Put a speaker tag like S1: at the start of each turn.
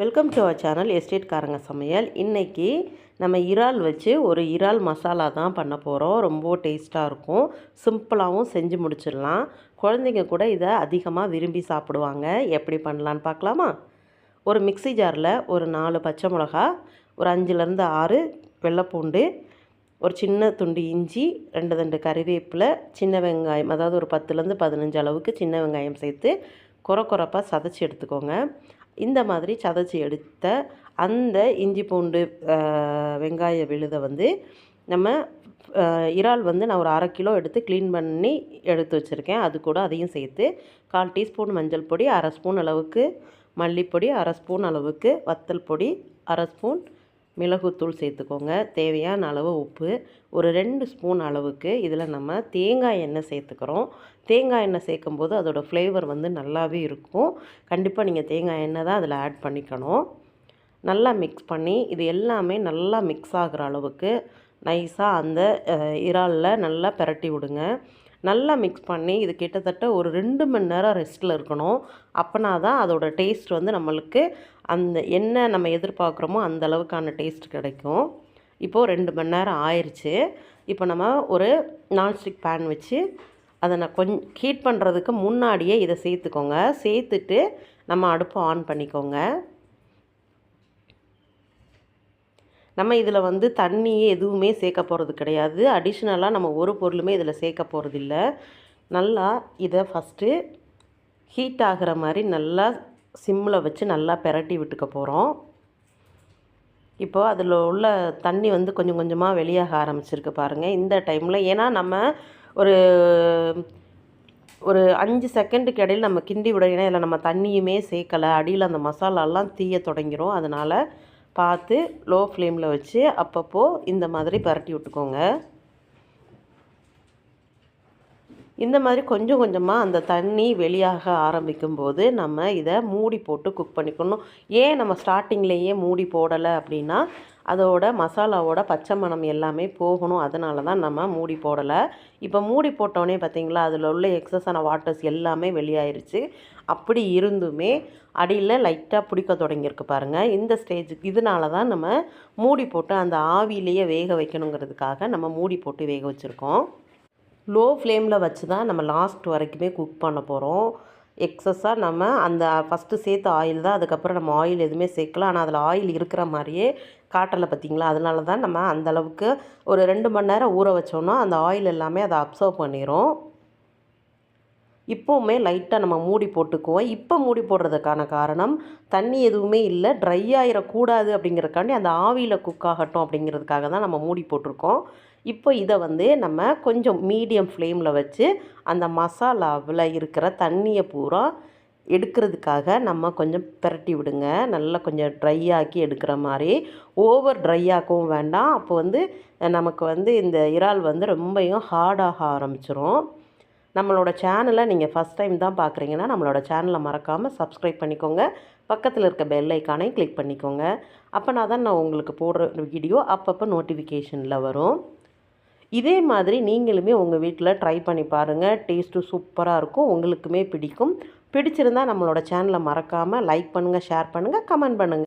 S1: Welcome to our channel எஸ்டேட்காரங்க சமையல் இன்றைக்கி நம்ம இறால் வச்சு ஒரு இறால் மசாலா தான் பண்ண போகிறோம் ரொம்ப டேஸ்ட்டாக இருக்கும். சிம்பிளாகவும் செஞ்சு முடிச்சிடலாம். குழந்தைங்க கூட இதை அதிகமாக விரும்பி சாப்பிடுவாங்க. எப்படி பண்ணலான்னு பார்க்கலாமா? ஒரு மிக்ஸி ஜாரில் ஒரு நாலு பச்சை மிளகா ஒரு அஞ்சுலேருந்து ஆறு வெள்ளைப்பூண்டு ஒரு சின்ன துண்டு இஞ்சி ரெண்டு ரெண்டு கறிவேப்பிலை சின்ன வெங்காயம் அதாவது ஒரு பத்துலேருந்து பதினஞ்சு அளவுக்கு சின்ன வெங்காயம் சேர்த்து குறை குறைப்பாக சதைச்சி எடுத்துக்கோங்க. இந்த மாதிரி சதைச்சி எடுத்த அந்த இஞ்சி பூண்டு வெங்காய விழுதை வந்து நம்ம இறால் வந்து நான் ஒரு அரை கிலோ எடுத்து க்ளீன் பண்ணி எடுத்து வச்சுருக்கேன். அது கூட அதையும் சேர்த்து கால் டீஸ்பூன் மஞ்சள் பொடி அரை ஸ்பூன் அளவுக்கு மல்லிப்பொடி அரை ஸ்பூன் அளவுக்கு வத்தல் பொடி அரை ஸ்பூன் மிளகுத்தூள் சேர்த்துக்கோங்க. தேவையான அளவு உப்பு. ஒரு ரெண்டு ஸ்பூன் அளவுக்கு இதில் நம்ம தேங்காய் எண்ணெய் சேர்த்துக்கிறோம். தேங்காய் எண்ணெய் சேர்க்கும்போது அதோடய ஃப்ளேவர் வந்து நல்லாவே இருக்கும். கண்டிப்பாக நீங்கள் தேங்காய் எண்ணெய் தான் அதில் ஆட் பண்ணிக்கணும். நல்லா மிக்ஸ் பண்ணி இது எல்லாமே நல்லா மிக்ஸ் ஆகுற அளவுக்கு நைஸாக அந்த இறாலில் நல்லா பிரட்டி விடுங்க. நல்லா மிக்ஸ் பண்ணி இது கிட்டத்தட்ட ஒரு ரெண்டு மணி நேரம் ரெஸ்ட்டில் இருக்கணும். அப்போனா தான் அதோட டேஸ்ட் வந்து நம்மளுக்கு அந்த என்ன நம்ம எதிர்பார்க்குறோமோ அந்த அளவுக்கான டேஸ்ட் கிடைக்கும். இப்போது ரெண்டு மணி நேரம் ஆயிடுச்சு இப்போ நம்ம ஒரு நான்ஸ்டிக் பேன் வச்சு அதை நான் கொஞ்சம் ஹீட் பண்ணுறதுக்கு முன்னாடியே இதை சேர்த்துக்கோங்க. சேர்த்துட்டு நம்ம அடுப்பை ஆன் பண்ணிக்கோங்க. நம்ம இதில் வந்து தண்ணியே எதுவுமே சேர்க்க போகிறது கிடையாது. அடிஷ்னலாக நம்ம ஒரு பொருளுமே இதில் சேர்க்க போகிறதில்ல நல்லா இதை ஃபஸ்ட்டு ஹீட் ஆகிற மாதிரி நல்லா சிம்மில் வச்சு நல்லா பெரட்டி விட்டுக்க போகிறோம் இப்போது அதில் உள்ள தண்ணி வந்து கொஞ்சம் கொஞ்சமாக வெளியாக ஆரம்பிச்சிருக்கு பாருங்கள் இந்த டைமில் ஏன்னா நம்ம ஒரு ஒரு அஞ்சு செகண்டுக்கு இடையில் நம்ம கிண்டி விட ஏன்னா இதில் நம்ம தண்ணியுமே சேர்க்கலை. அடியில் அந்த மசாலாலாம் தீய தொடங்கிரும். அதனால் பார்த்து லோ ஃப்ளேமில் வச்சு அப்பப்போ இந்த மாதிரி பரட்டி விட்டுக்கோங்க. இந்த மாதிரி கொஞ்சம் கொஞ்சமாக அந்த தண்ணி வெளியாக ஆரம்பிக்கும் போது நம்ம இதை மூடி போட்டு குக் பண்ணிக்கணும். ஏன் நம்ம ஸ்டார்டிங்லேயே மூடி போடலை அப்படின்னா அதோட மசாலாவோட பச்சை மணம் எல்லாமே போகணும். அதனால தான் நம்ம மூடி போடலை. இப்போ மூடி போட்டோடனே பார்த்திங்களா அதில் உள்ள எக்ஸஸான வாட்டர்ஸ் எல்லாமே வெளியாயிருச்சு. அப்படி இருந்துமே அடியில் லைட்டாக பிடிக்க தொடங்கியிருக்கு பாருங்கள் இந்த ஸ்டேஜுக்கு இதனால தான் நம்ம மூடி போட்டு அந்த ஆவியிலேயே வேக வைக்கணுங்கிறதுக்காக நம்ம மூடி போட்டு வேக வச்சுருக்கோம். லோ ஃப்ளேமில் வச்சு தான் நம்ம லாஸ்ட் வரைக்குமே குக் பண்ண போகிறோம். எக்ஸஸாக நம்ம அந்த ஃபஸ்ட்டு சேர்த்த ஆயில் தான் அதுக்கப்புறம் நம்ம ஆயில் எதுவுமே சேர்க்கல. ஆனால் அதில் ஆயில் இருக்கிற மாதிரியே காட்டலை பார்த்திங்களா? அதனால தான் நம்ம அந்த அளவுக்கு ஒரு ரெண்டு மணி நேரம் ஊற வச்சோன்னா அந்த ஆயில் எல்லாமே அதை அப்சர்வ் பண்ணிடும் இப்போவுமே லைட்டாக நம்ம மூடி போட்டுக்குவோம். இப்போ மூடி போடுறதுக்கான காரணம் தண்ணி எதுவுமே இல்லை ட்ரை ஆகிடக்கூடாது அப்படிங்கிறதுக்காண்டி அந்த ஆவியில் குக் ஆகட்டும் அப்படிங்கிறதுக்காக தான் நம்ம மூடி போட்டிருக்கோம். இப்போ இதை வந்து நம்ம கொஞ்சம் மீடியம் ஃப்ளேமில் வச்சு அந்த மசாலாவில் இருக்கிற தண்ணியை பூரா எடுக்கிறதுக்காக நம்ம கொஞ்சம் பிரட்டி விடுங்க. நல்லா கொஞ்சம் ட்ரை ஆக்கி எடுக்கிற மாதிரி. ஓவர் ட்ரை ஆக்கவும் வேண்டாம். அப்போ வந்து நமக்கு வந்து இந்த இறால் வந்து ரொம்பையும் ஹார்டாக ஆரம்பிச்சிரும். நம்மளோட சேனலை நீங்கள் ஃபஸ்ட் டைம் தான் பார்க்குறீங்கன்னா நம்மளோட சேனலை மறக்காமல் சப்ஸ்கிரைப் பண்ணிக்கோங்க. பக்கத்தில் இருக்க பெல் ஐக்கானையும் கிளிக் பண்ணிக்கோங்க. அப்போனா தான் நான் உங்களுக்கு போடுற வீடியோ அப்பப்போ நோட்டிஃபிகேஷனில் வரும். இதே மாதிரி நீங்களுமே உங்கள் வீட்டில் ட்ரை பண்ணி பாருங்கள் டேஸ்ட்டு சூப்பராக இருக்கும். உங்களுக்குமே பிடிக்கும். பிடிச்சிருந்தா நம்மளோட சேனலை மறக்காமல் லைக் பண்ணுங்கள் ஷேர் பண்ணுங்கள் கமெண்ட் பண்ணுங்கள்